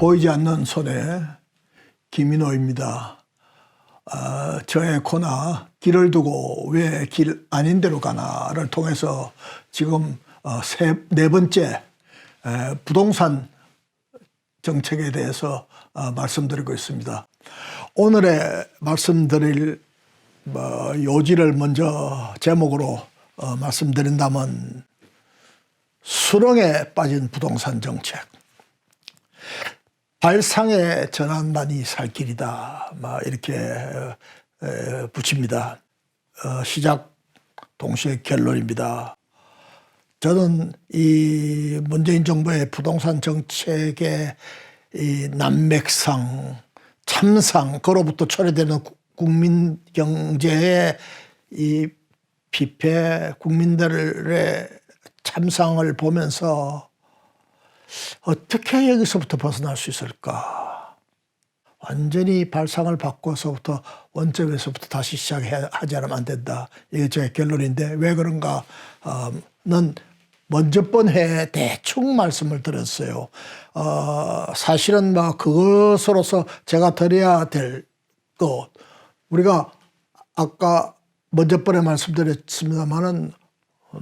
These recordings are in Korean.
보이지 않는 손에 김인호입니다. 어, 저의 코너 길을 두고 왜 길 아닌 데로 가나를 통해서 지금 어, 세, 네 번째 에, 부동산 정책에 대해서 어, 말씀드리고 있습니다. 오늘의 말씀드릴 뭐, 요지를 먼저 제목으로 어, 말씀드린다면 수렁에 빠진 부동산 정책. 발상의 전환만이 살 길이다. 막 이렇게 에, 붙입니다. 어, 시작 동시에 결론입니다. 저는 이 문재인 정부의 부동산 정책의 이 난맥상, 참상, 그로부터 초래되는 구- 국민 경제의 이 피폐 국민들의 참상을 보면서 어떻게 여기서부터 벗어날 수 있을까? 완전히 발상을 바꿔서부터 원점에서부터 다시 시작하지 않으면 안 된다. 이게 제 결론인데 왜 그런가? 어, 는 먼저 번 회에 대충 말씀을 드렸어요. 어, 사실은 뭐 그것으로서 제가 드려야 될 것, 우리가 아까 먼저 번에 말씀드렸습니다만은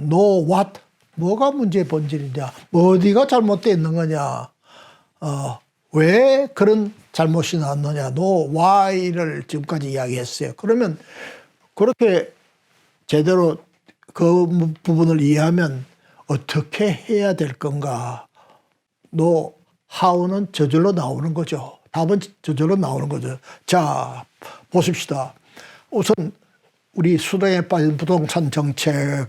no what 뭐가 문제의 본질이냐? 뭐 어디가 잘못되어 있는 거냐? 어, 왜 그런 잘못이 났느냐? no why를 지금까지 이야기했어요. 그러면 그렇게 제대로 그 부분을 이해하면 어떻게 해야 될 건가? no how는 저절로 나오는 거죠. 답은 저절로 나오는 거죠. 자 보십시다. 우선 우리 수도에 빠진 부동산 정책에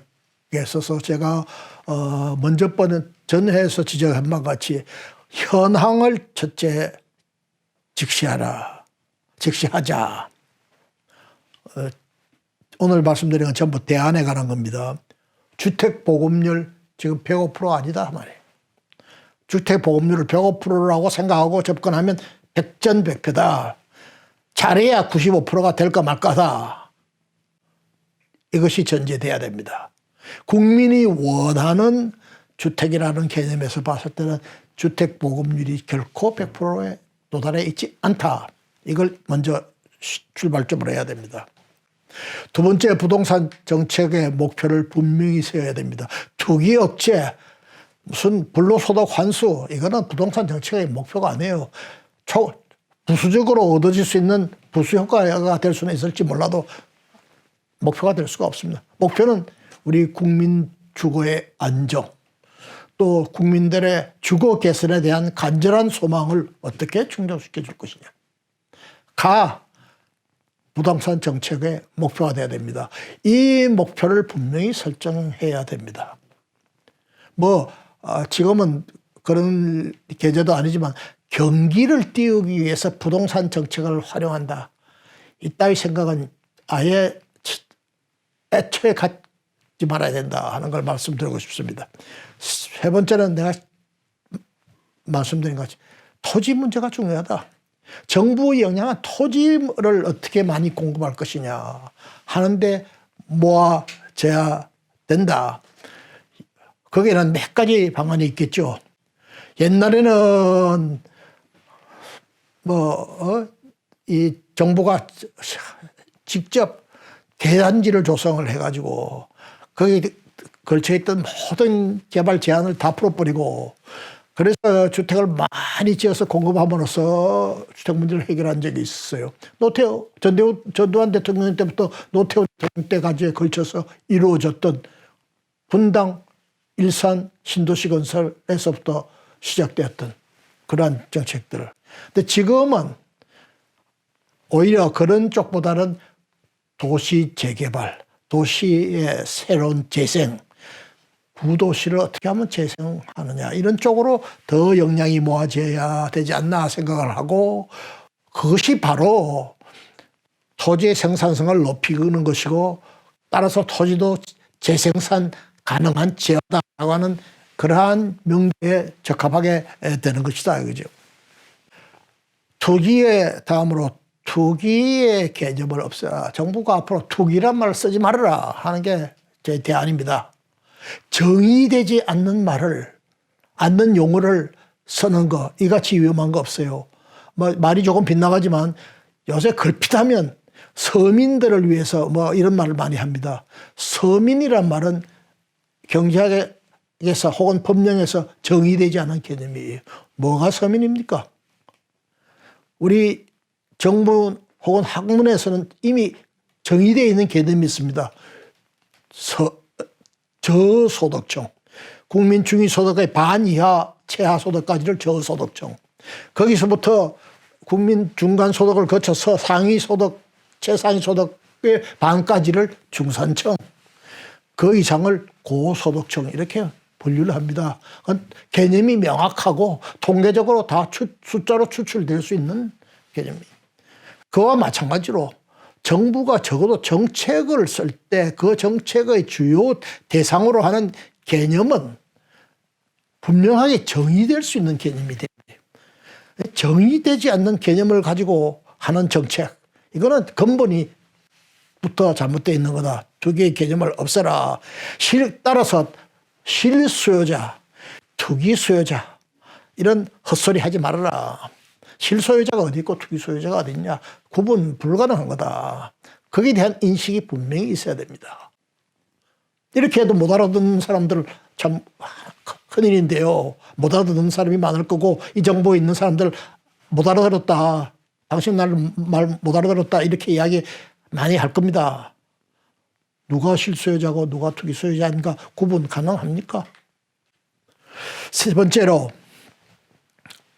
있어서 제가 어 먼저 번은 전회에서 지적한 바 같이 현황을 첫째 직시하라, 직시하자. 어, 오늘 말씀드린 건 전부 대안에 관한 겁니다. 주택 보급률 지금 105% 아니다 말이에요. 주택 보급률을 105%라고 생각하고 접근하면 백전백패다. 잘해야 95%가 될까 말까다. 이것이 전제돼야 됩니다. 국민이 원하는 주택이라는 개념에서 봤을 때는 주택 보급률이 결코 100%에 도달해 있지 않다. 이걸 먼저 시- 출발점으로 해야 됩니다. 두 번째 부동산 정책의 목표를 분명히 세워야 됩니다. 투기 억제, 무슨 불로소득 환수 이거는 부동산 정책의 목표가 아니에요. 초, 부수적으로 얻어질 수 있는 부수 효과가 될 수는 있을지 몰라도 목표가 될 수가 없습니다. 목표는 우리 국민 주거의 안정, 또 국민들의 주거 개선에 대한 간절한 소망을 어떻게 충족시켜 줄 것이냐. 가 부동산 정책의 목표가 돼야 됩니다. 이 목표를 분명히 설정해야 됩니다. 뭐 어, 지금은 그런 계제도 아니지만 경기를 띄우기 위해서 부동산 정책을 활용한다. 이따위 생각은 아예 치- 애초에 갖지 말아야 된다 하는 걸 말씀드리고 싶습니다. 세 번째는 내가 말씀드린 것이 토지 문제가 중요하다. 정부의 역량은 토지를 어떻게 많이 공급할 것이냐 하는데 모아져야 된다. 거기에는 몇 가지 방안이 있겠죠. 옛날에는 뭐, 어? 이 정부가 직접 대단지를 조성을 해가지고 거기에 걸쳐 있던 모든 개발 제한을 다 풀어버리고 그래서 주택을 많이 지어서 공급함으로써 주택 문제를 해결한 적이 있었어요. 노태우, 전대우, 전두환 대통령 때부터 노태우 대통령 때까지에 걸쳐서 이루어졌던 분당, 일산, 신도시 건설에서부터 시작되었던 그러한 정책들을. 근데 지금은 오히려 그런 쪽보다는 도시 재개발, 도시의 새로운 재생, 구도시를 어떻게 하면 재생하느냐 이런 쪽으로 더 역량이 모아져야 되지 않나 생각을 하고 그것이 바로 토지의 생산성을 높이는 것이고 따라서 토지도 재생산 가능한 지역다라고 하는 그러한 명제에 적합하게 되는 것이다 이거죠. 투기의 다음으로 투기의 개념을 없애라. 정부가 앞으로 투기란 말을 쓰지 말아라 하는 게 제 대안입니다. 정의되지 않는 말을, 않는 용어를 쓰는 거 이같이 위험한 거 없어요. 뭐 말이 조금 빗나가지만 요새 걸핏하면 서민들을 위해서 뭐 이런 말을 많이 합니다. 서민이란 말은 경제학에서 혹은 법령에서 정의되지 않은 개념이에요. 뭐가 서민입니까? 우리 정부 혹은 학문에서는 이미 정의되어 있는 개념이 있습니다. 서, 저소득층. 국민 중위 소득의 반 이하 최하 소득까지를 저소득층. 거기서부터 국민 중간 소득을 거쳐서 상위 소득, 최상위 소득의 반까지를 중산층. 그 이상을 고소득층 이렇게 분류를 합니다. 그건 개념이 명확하고 통계적으로 다 추- 숫자로 추출될 수 있는 개념입니다. 그와 마찬가지로 정부가 적어도 정책을 쓸 때 그 정책의 주요 대상으로 하는 개념은 분명하게 정의될 수 있는 개념이 돼야 돼요. 정의되지 않는 개념을 가지고 하는 정책, 이거는 근본이 부터 잘못되어 있는 거다. 두 개의 개념을 없애라. 실, 따라서 실수요자, 투기수요자, 이런 헛소리 하지 말아라. 실소유자가 어디 있고 투기소유자가 어디 있냐. 구분 불가능한 거다. 거기에 대한 인식이 분명히 있어야 됩니다. 이렇게 해도 못 알아듣는 사람들 참 큰일인데요. 못 알아듣는 사람이 많을 거고 이 정보에 있는 사람들 못 알아들었다. 당신 날말못 알아들었다. 이렇게 이야기 많이 할 겁니다. 누가 실소유자고 누가 투기 소유자인가 구분 가능합니까? 세 번째로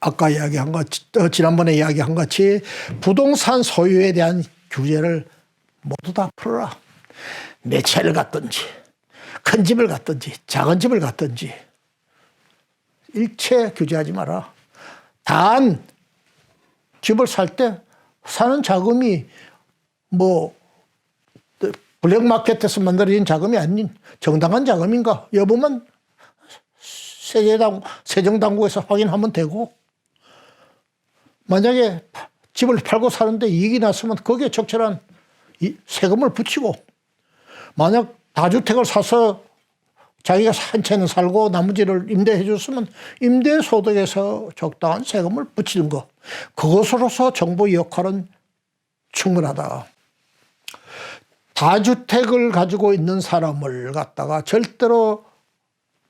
아까 이야기한 것, 어, 지난번에 이야기한 같이 부동산 소유에 대한 규제를 모두 다 풀어라. 매체를 갖든지, 큰 집을 갖든지, 작은 집을 갖든지, 일체 규제하지 마라. 단, 집을 살 때 사는 자금이 뭐, 블랙마켓에서 만들어진 자금이 아닌 정당한 자금인가 여부만 세정당국에서 확인하면 되고, 만약에 집을 팔고 사는데 이익이 났으면 거기에 적절한 이 세금을 붙이고 만약 다주택을 사서 자기가 한 채는 살고 나머지를 임대해 줬으면 임대소득에서 적당한 세금을 붙이는 것. 그것으로서 정부의 역할은 충분하다. 다주택을 가지고 있는 사람을 갖다가 절대로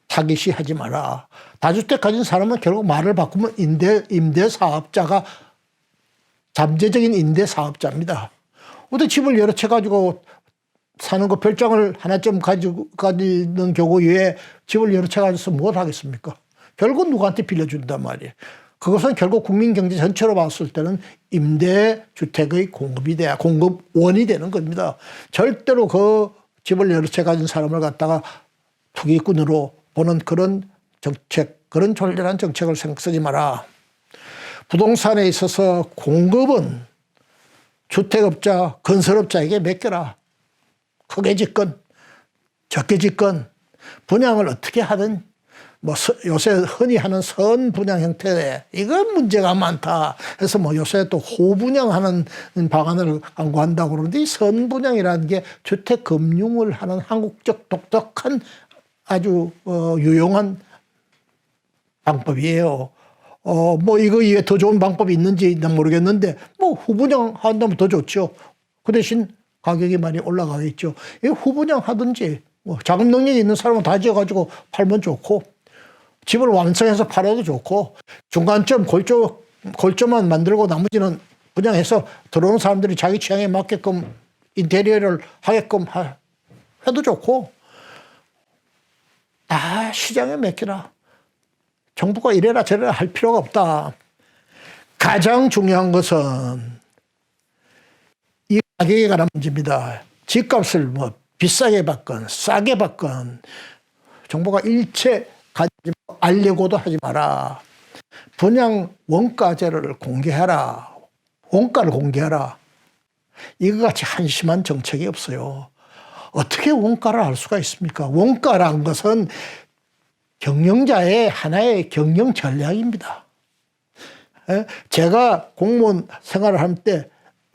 타깃이 하지 마라. 다주택 가진 사람은 결국 말을 바꾸면 임대, 임대 사업자가 잠재적인 임대 사업자입니다. 어떻게 집을 여러 채 가지고 사는 거 별장을 하나쯤 가지고 가지는 경우 외에 집을 여러 채 가져서 뭘 하겠습니까? 결국 누구한테 빌려준단 말이에요. 그것은 결국 국민 경제 전체로 봤을 때는 임대 주택의 공급이 돼야 공급원이 되는 겁니다. 절대로 그 집을 여러 채 가진 사람을 갖다가 투기꾼으로 보는 그런 정책, 그런 졸렬한 정책을 쓰지 마라. 부동산에 있어서 공급은 주택업자, 건설업자에게 맡겨라. 크게 짓건, 적게 짓건, 분양을 어떻게 하든, 뭐 요새 흔히 하는 선 분양 형태, 이건 문제가 많다. 해서 뭐 요새 또 호분양하는 방안을 강구한다고 그러는데 이 선 분양이라는 게 주택 금융을 하는 한국적 독특한 아주 어, 유용한 방법이에요. 어, 뭐 이거 이외에 더 좋은 방법이 있는지 난 모르겠는데 뭐 후분양 한다면 더 좋죠. 그 대신 가격이 많이 올라가겠죠. 이 후분양 하든지 뭐 자금 능력이 있는 사람은 다 지어가지고 팔면 좋고 집을 완성해서 팔아도 좋고 중간점 골조 골조만 만들고 나머지는 분양해서 들어오는 사람들이 자기 취향에 맞게끔 인테리어를 하게끔 하, 해도 좋고 다 시장에 맡기라. 정부가 이래라 저래라 할 필요가 없다. 가장 중요한 것은 이 가격에 관한 문제입니다. 집값을 뭐 비싸게 받건 싸게 받건 정부가 일체 가지 알려고도 하지 마라. 분양 원가제를 공개하라. 원가를 공개하라. 이거 같이 한심한 정책이 없어요. 어떻게 원가를 알 수가 있습니까? 원가란 것은 경영자의 하나의 경영 전략입니다. 예? 제가 공무원 생활을 할 때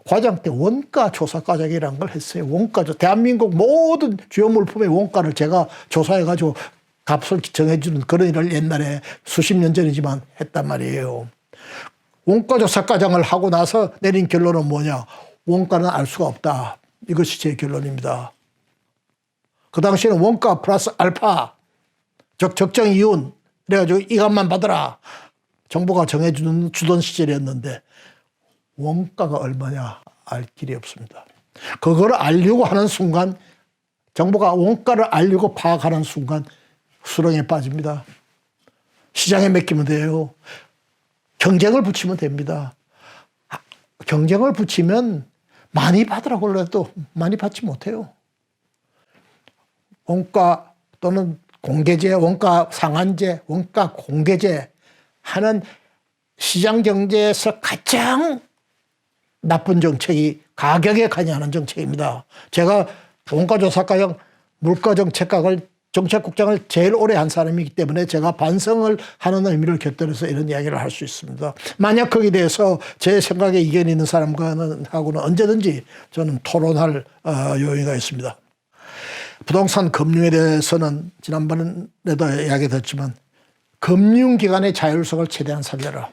과장 때 원가 조사 과정이라는 걸 했어요. 원가 조 대한민국 모든 주요 물품의 원가를 제가 조사해 가지고 값을 정해주는 그런 일을 옛날에 수십 년 전이지만 했단 말이에요. 원가조사과정을 하고 나서 내린 결론은 뭐냐? 원가는 알 수가 없다. 이것이 제 결론입니다. 그 당시에는 원가 플러스 알파, 즉 적정 이윤, 그래가지고 이것만 받아라. 정부가 정해주는 주던 시절이었는데 원가가 얼마냐 알 길이 없습니다. 그걸 알려고 하는 순간 정부가 원가를 알려고 파악하는 순간 수렁에 빠집니다. 시장에 맡기면 돼요. 경쟁을 붙이면 됩니다. 아, 경쟁을 붙이면 많이 받으라고 해도 많이 받지 못해요. 원가 또는 공개제, 원가 상한제, 원가 공개제 하는 시장 경제에서 가장 나쁜 정책이 가격에 관여하는 정책입니다. 제가 원가조사과정 물가정책각을 정책국장을 제일 오래 한 사람이기 때문에 제가 반성을 하는 의미를 곁들여서 이런 이야기를 할 수 있습니다. 만약 거기에 대해서 제 생각에 이견이 있는 사람과는 하고는 언제든지 저는 토론할 어, 요인가 있습니다. 부동산 금융에 대해서는 지난번에도 이야기 됐지만 금융기관의 자율성을 최대한 살려라.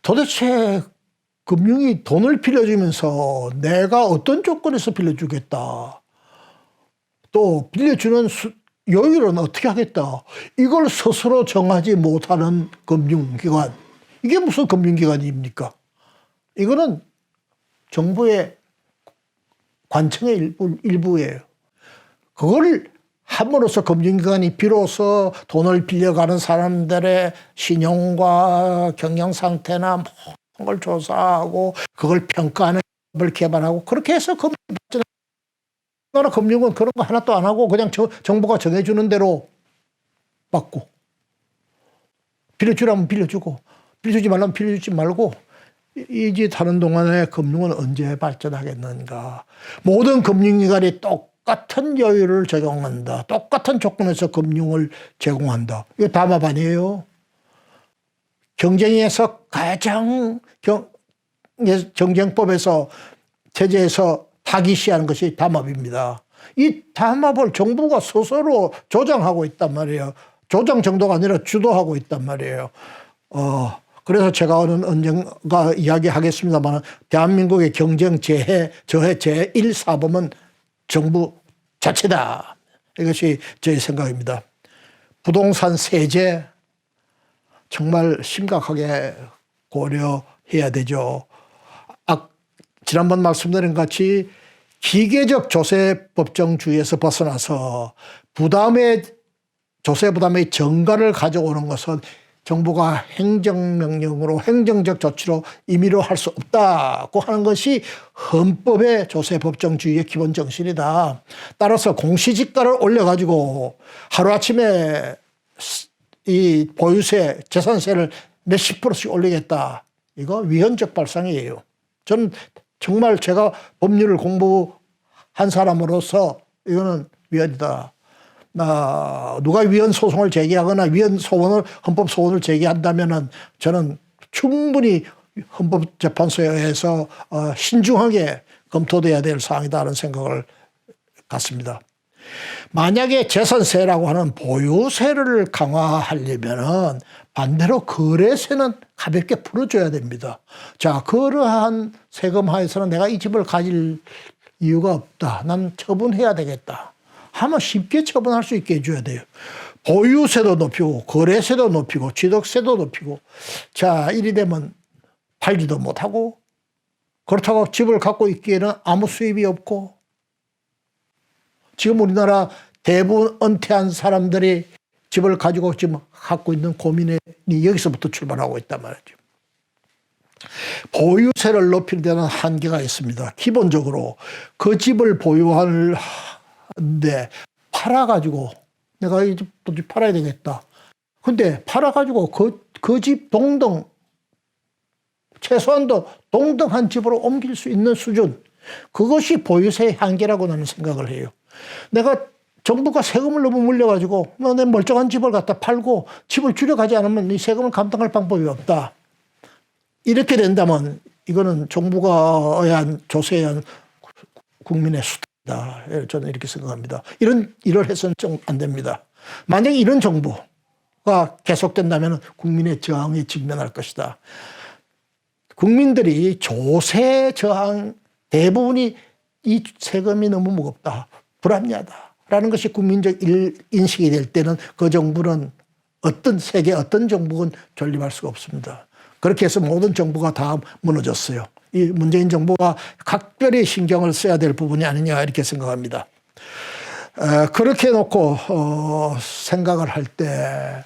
도대체 금융이 돈을 빌려주면서 내가 어떤 조건에서 빌려주겠다. 또 빌려주는 수, 요율은 어떻게 하겠다. 이걸 스스로 정하지 못하는 금융기관. 이게 무슨 금융기관입니까? 이거는 정부의 관청의 일부, 일부예요. 그걸 함으로써 금융기관이 비로소 돈을 빌려가는 사람들의 신용과 경영 상태나 모든 걸 조사하고 그걸 평가하는 을 개발하고 그렇게 해서 금융 나라 금융은 그런 거 하나도 안 하고 그냥 저, 정부가 정해주는 대로 받고. 빌려주라면 빌려주고 빌려주지 말라면 빌려주지 말고 이짓 하는 동안에 금융은 언제 발전하겠는가. 모든 금융기관이 똑 같은 여유를 적용한다 똑같은 조건에서 금융을 제공한다 이거 담합 아니에요 경쟁에서 가장 경, 경쟁법에서 제재에서 타기시하는 것이 담합입니다. 이 담합을 정부가 스스로 조장하고 있단 말이에요. 조장 정도가 아니라 주도하고 있단 말이에요. 어, 그래서 제가 오늘 언젠가 이야기하겠습니다만 대한민국의 경쟁 재해, 저해 제1 사범은 정부 자체다. 이것이 제 생각입니다. 부동산 세제 정말 심각하게 고려해야 되죠. 아, 지난번 말씀드린 같이 기계적 조세 법정주의에서 벗어나서 부담의 조세 부담의 정가를 가져오는 것은 정부가 행정명령으로 행정적 조치로 임의로 할 수 없다고 하는 것이 헌법의 조세 법정주의의 기본 정신이다. 따라서 공시지가를 올려가지고 하루아침에 이 보유세, 재산세를 몇십 프로씩 올리겠다. 이거 위헌적 발상이에요. 저는 정말 제가 법률을 공부한 사람으로서 이거는 위헌이다. 아, 누가 위헌 소송을 제기하거나 위헌 소원을 헌법 소원을 제기한다면은 저는 충분히 헌법재판소에서 어, 신중하게 검토돼야 될 사항이다라는 생각을 갖습니다. 만약에 재산세라고 하는 보유세를 강화하려면은 반대로 거래세는 가볍게 풀어줘야 됩니다. 자, 그러한 세금 하에서는 내가 이 집을 가질 이유가 없다. 난 처분해야 되겠다. 하면 쉽게 처분할 수 있게 해줘야 돼요. 보유세도 높이고, 거래세도 높이고, 취득세도 높이고. 자, 이리 되면 팔지도 못하고, 그렇다고 집을 갖고 있기에는 아무 수입이 없고, 지금 우리나라 대부분 은퇴한 사람들이 집을 가지고 지금 갖고 있는 고민이 여기서부터 출발하고 있단 말이죠. 보유세를 높일 때는 한계가 있습니다. 기본적으로 그 집을 보유하 는데 팔아가지고 내가 이 집도 팔아야 되겠다. 근데 팔아가지고 그, 그 집 동등, 최소한도 동등한 집으로 옮길 수 있는 수준. 그것이 보유세의 한계라고 나는 생각을 해요. 내가 정부가 세금을 너무 물려가지고 너내 멀쩡한 집을 갖다 팔고 집을 줄여가지 않으면 이 세금을 감당할 방법이 없다. 이렇게 된다면 이거는 정부가 의한 조세에 의한 국민의 수단이 다. 저는 이렇게 생각합니다. 이런 일을 해서는 좀 안 됩니다. 만약 이런 정부가 계속된다면 국민의 저항에 직면할 것이다. 국민들이 조세 저항 대부분이 이 세금이 너무 무겁다. 불합리하다 라는 것이 국민적 일- 인식이 될 때는 그 정부는 어떤 세계 어떤 정부건 존립할 수가 없습니다. 그렇게 해서 모든 정부가 다 무너졌어요. 이 문재인 정부가 각별히 신경을 써야 될 부분이 아니냐 이렇게 생각합니다. 에, 그렇게 놓고 어, 생각을 할 때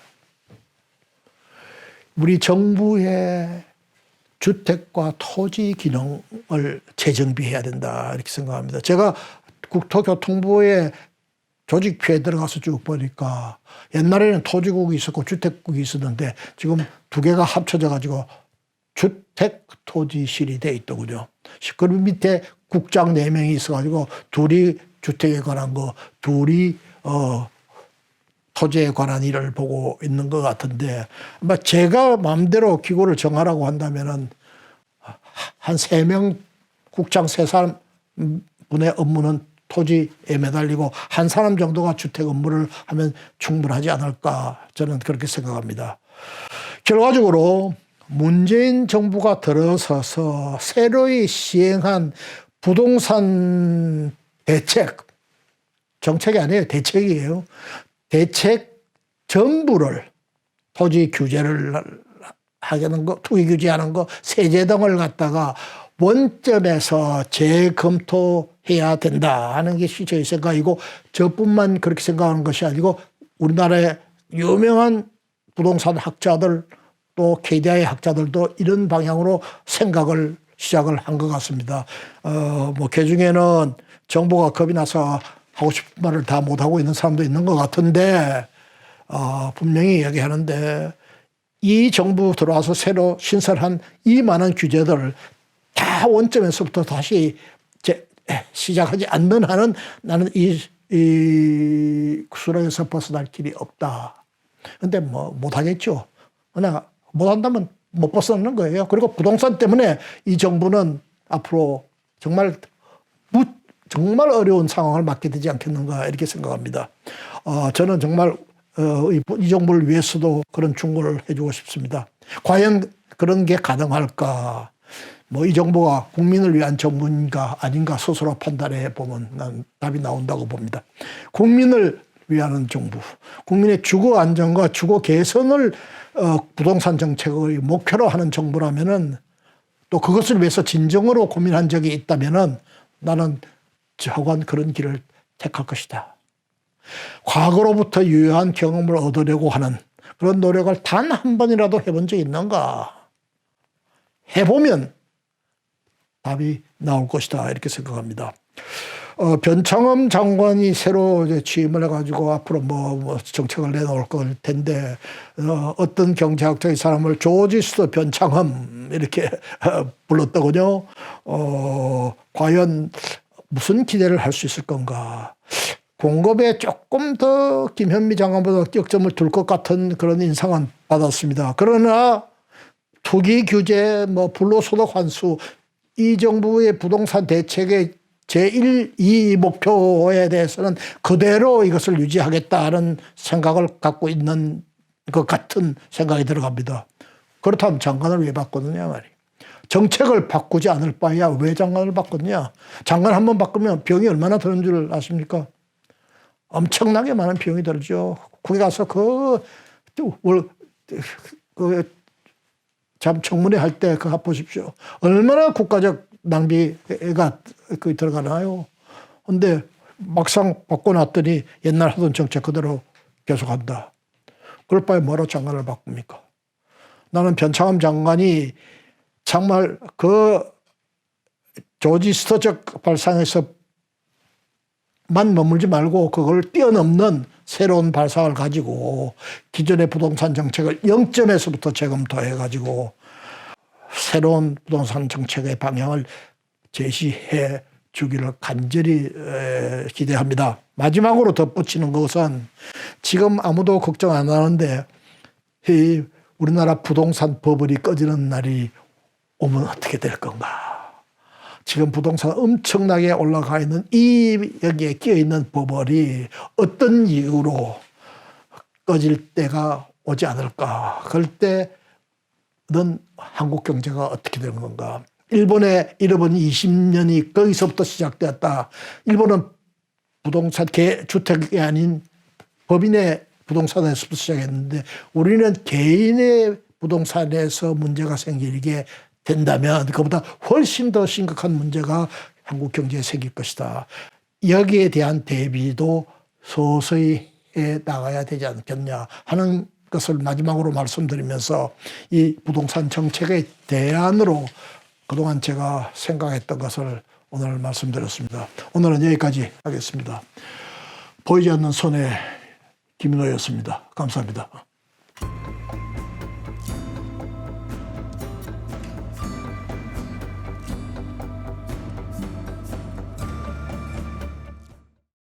우리 정부의 주택과 토지 기능을 재정비해야 된다 이렇게 생각합니다. 제가 국토교통부에 조직표에 들어가서 쭉 보니까 옛날에는 토지국이 있었고 주택국이 있었는데 지금 두 개가 합쳐져 가지고 주택 토지실이 돼 있더군요. 그 밑에 국장 네 명이 있어 가지고 둘이 주택에 관한 거, 둘이 어 토지에 관한 일을 보고 있는 것 같은데 아마 제가 마음대로 기구를 정하라고 한다면은 한 세 명 국장 세 사람 분의 업무는 토지에 매달리고 한 사람 정도가 주택 업무를 하면 충분하지 않을까 저는 그렇게 생각합니다. 결과적으로 문재인 정부가 들어서서 새로이 시행한 부동산 대책 정책이 아니에요 대책이에요. 대책 전부를 토지 규제를 하는 거, 투기 규제하는 거, 세제 등을 갖다가 원점에서 재검토해야 된다 하는 것이 저희 생각이고 저뿐만 그렇게 생각하는 것이 아니고 우리나라의 유명한 부동산 학자들 또 KDI 학자들도 이런 방향으로 생각을 시작을 한 것 같습니다. 어, 뭐, 그 중에는 정부가 겁이 나서 하고 싶은 말을 다 못하고 있는 사람도 있는 것 같은데, 어, 분명히 얘기하는데, 이 정부 들어와서 새로 신설한 이 많은 규제들을 다 원점에서부터 다시 제, 시작하지 않는 한은 나는 이, 이 수렁에서 벗어날 길이 없다. 근데 뭐 못하겠죠. 그러나 못한다면 못 벗어나는 거예요. 그리고 부동산 때문에 이 정부는 앞으로 정말 무, 정말 어려운 상황을 맞게 되지 않겠는가 이렇게 생각합니다. 어, 저는 정말 어, 이, 이 정부를 위해서도 그런 충고를 해주고 싶습니다. 과연 그런 게 가능할까? 뭐 이 정부가 국민을 위한 정부인가 아닌가 스스로 판단해 보면 난 답이 나온다고 봅니다. 국민을 위하는 정부, 국민의 주거 안정과 주거 개선을 어, 부동산 정책의 목표로 하는 정부라면은 또 그것을 위해서 진정으로 고민한 적이 있다면은 나는 저건 그런 길을 택할 것이다. 과거로부터 유효한 경험을 얻으려고 하는 그런 노력을 단 한 번이라도 해본 적 있는가? 해보면 답이 나올 것이다. 이렇게 생각합니다. 어, 변창흠 장관이 새로 이제 취임을 해가지고 앞으로 뭐, 뭐 정책을 내놓을 걸 텐데, 어, 어떤 경제학적인 사람을 조지스도 변창흠 이렇게 어, 불렀더군요. 어, 과연 무슨 기대를 할 수 있을 건가. 공급에 조금 더 김현미 장관보다 격점을 둘 것 같은 그런 인상은 받았습니다. 그러나 투기 규제, 뭐 불로소득 환수 이 정부의 부동산 대책의 제1, 2 목표에 대해서는 그대로 이것을 유지하겠다는 생각을 갖고 있는 것 같은 생각이 들어갑니다. 그렇다면 장관을 왜 바꿨느냐 말이에요. 정책을 바꾸지 않을 바에야 왜 장관을 바꿨냐. 장관 한 번 바꾸면 병이 얼마나 드는 줄 아십니까? 엄청나게 많은 비용이 들죠. 거기 가서 그, 월, 그, 참 청문회 할 때 그거 보십시오. 얼마나 국가적 낭비가 그 들어가나요? 근데 막상 바꿔놨더니 옛날 하던 정책 그대로 계속한다. 그럴 바에 뭐로 장관을 바꿉니까? 나는 변창흠 장관이 정말 그 조지 스터적 발상에서 만 머물지 말고 그걸 뛰어넘는 새로운 발상을 가지고 기존의 부동산 정책을 0점에서부터 재검토해 가지고 새로운 부동산 정책의 방향을 제시해 주기를 간절히 기대합니다. 마지막으로 덧붙이는 것은 지금 아무도 걱정 안 하는데 이 우리나라 부동산 버블이 꺼지는 날이 오면 어떻게 될 건가? 지금 부동산 엄청나게 올라가 있는 이 여기에 끼어 있는 버블이 어떤 이유로 꺼질 때가 오지 않을까. 그럴 때 는 한국 경제가 어떻게 되는 건가. 일본의 잃어버린 20년이 거기서부터 시작되었다. 일본은 부동산 개, 주택이 아닌 법인의 부동산에서부터 시작했는데 우리는 개인의 부동산에서 문제가 생기게 된다면 그보다 훨씬 더 심각한 문제가 한국 경제에 생길 것이다. 여기에 대한 대비도 서서히 해 나가야 되지 않겠냐 하는 것을 마지막으로 말씀드리면서 이 부동산 정책의 대안으로 그동안 제가 생각했던 것을 오늘 말씀드렸습니다. 오늘은 여기까지 하겠습니다. 보이지 않는 손에 김인호였습니다. 감사합니다.